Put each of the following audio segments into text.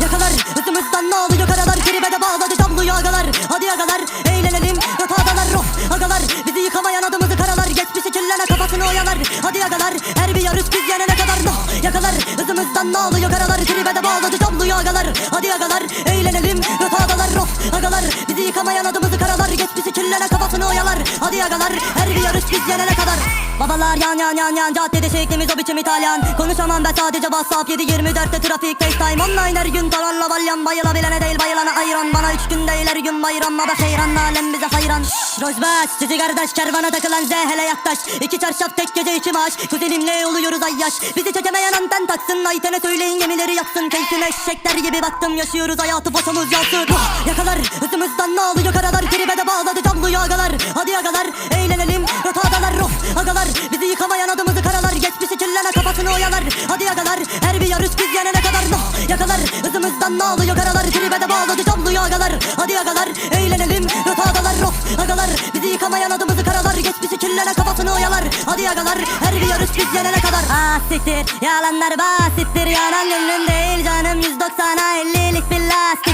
Yakalar hızımızdan ne oluyor karalar Kiribede bağladı damlıyor agalar Hadi agalar eğlenelim öp agalar agalar bizi yıkamayan adımızı karalar. Geçmişi kafasını oyalar. Hadi agalar her bir yarış biz yenene kadar. No yakalar hızımızdan ne oluyor karalar? Kiribede bağladı damlıyor agalar Hadi agalar eğlenelim öp agalar Of agalar bizi yıkamayan adım biz yenene kadar. Babalar yan yan yan yan caddede şeklimiz o biçim İtalyan. Konuşamam ben sadece WhatsApp 7-24'te trafik FaceTime online her gün tavanla balyan. Bayılabilene değil bayılana ayran. Bana üç gün değil her gün bayram. Baba seyran alem bize hayran. Şşş Rojbaş cici kardeş kervana takılan Z hele yaklaş. İki çarşaf tek gece iki maaş. Kuzenimle oluyoruz ay yaş Bizi çekemeyen anten taksın Aytene söyleyin gemileri yaksın. Keyfine eşekler gibi baktım yaşıyoruz. Hayatı fotomuz yansın Hadi agalar eğlenelim. Rotadalar Roh agalar. Bizi yıkamayan adımızı karalar. Geçmişi kirlene kafasını oyalar. Hadi agalar her bir yarış biz yenene kadar Noh yakalar. Hızımızdan ne alıyor karalar? Tribe de bağladı camlıyor agalar. Hadi agalar eğlenelim. Rotadalar Roh agalar. Bizi yıkamayan adımızı karalar. Geçmişi kirlene kafasını oyalar. Hadi agalar her bir yarış biz yenene kadar. Ah siktir. Yalanlar basittir Yanan gönlüm değil canım. 190'a 50'lik bir lastiktir Ah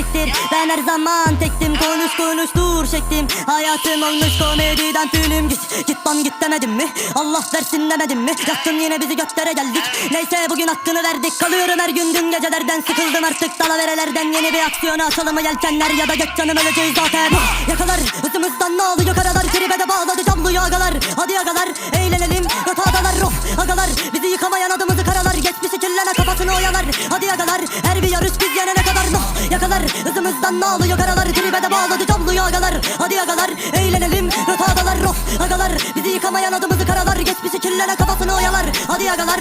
siktir ben her zaman tektim. Konuş konuş dur çektim Hayatım olmuş komediden film Git git lan git demedim mi? Allah versin demedim mi? Yaktın yine bizi göklere geldik. Neyse bugün hakkını verdik. Kalıyorum her gün dün gecelerden. Sıkıldım artık dalaverelerden. Yeni bir aksiyona açalım yelkenler? Ya da geç canım öleceğiz zaten. Yakalar hızımızdan ne alıyor? Karalar Tribe de bağladı camlıyor agalar Hadi agalar eğlenelim ne alıyor karalar Tribe de bağladı camlıyor agalar. Hadi agalar eğlenelim. Rotadalar roh agalar. Bizi yıkamayan adımızı karalar. Geçmişi kirlene kafasını oyalar. Hadi agalar